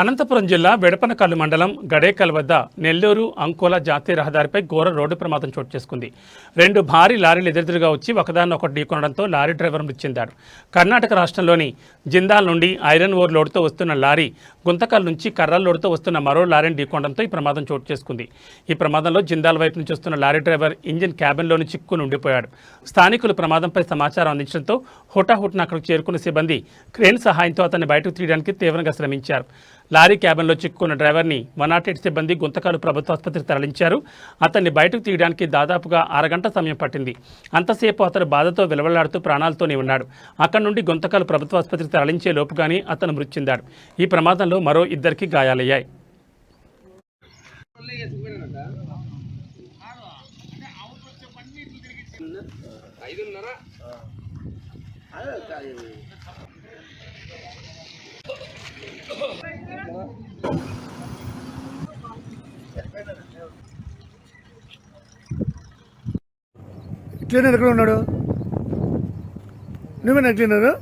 అనంతపురం జిల్లా వెడపనకల్లు మండలం గడేకల్ వద్ద నెల్లూరు అంకోల జాతీయ రహదారిపై ఘోర రోడ్డు ప్రమాదం చోటు చేసుకుంది. రెండు భారీ లారీలు ఎదురెదురుగా వచ్చి ఒకదాన్ని ఒకటి ఢీకొనడంతో లారీ డ్రైవర్ మృతి చెందాడు. కర్ణాటక రాష్ట్రంలోని జిందాల్ నుండి ఐరన్ ఓర్ లోడుతో వస్తున్న లారీ గుంతకల్ నుంచి కర్రల్ లోడుతో వస్తున్న మరో లారీని ఢీకొనడంతో ఈ ప్రమాదం చోటు చేసుకుంది. ఈ ప్రమాదంలో జిందాల్ వైపు నుంచి వస్తున్న లారీ డ్రైవర్ ఇంజిన్ క్యాబిన్లోని చిక్కుని ఉండిపోయాడు. స్థానికులు ప్రమాదంపై సమాచారం అందించడంతో హుటాహుటిన అక్కడికి చేరుకున్న సిబ్బంది క్రేన్ సహాయంతో అతన్ని బయటకు తీయడానికి తీవ్రంగా శ్రమించారు. లారీ క్యాబిన్లో చిక్కుకున్న డ్రైవర్ని వన్ నాట్ ఎయిట్ సిబ్బంది గుంతకాలు ప్రభుత్వ ఆసుపత్రికి తరలించారు. అతన్ని బయటకు తీయడానికి దాదాపుగా అరగంట సమయం పట్టింది. అంతసేపు అతను బాధతో విలవలాడుతూ ప్రాణాలతోనే ఉన్నాడు. అక్కడి నుండి గుంతకాలు ప్రభుత్వ ఆసుపత్రికి తరలించే లోపుగానే అతను మృతి చెందాడు. ఈ ప్రమాదంలో మరో ఇద్దరికి గాయాలయ్యాయి. క్లీనర్ ఎక్కడ ఉన్నాడు? నువ్వేనా క్లీనరు?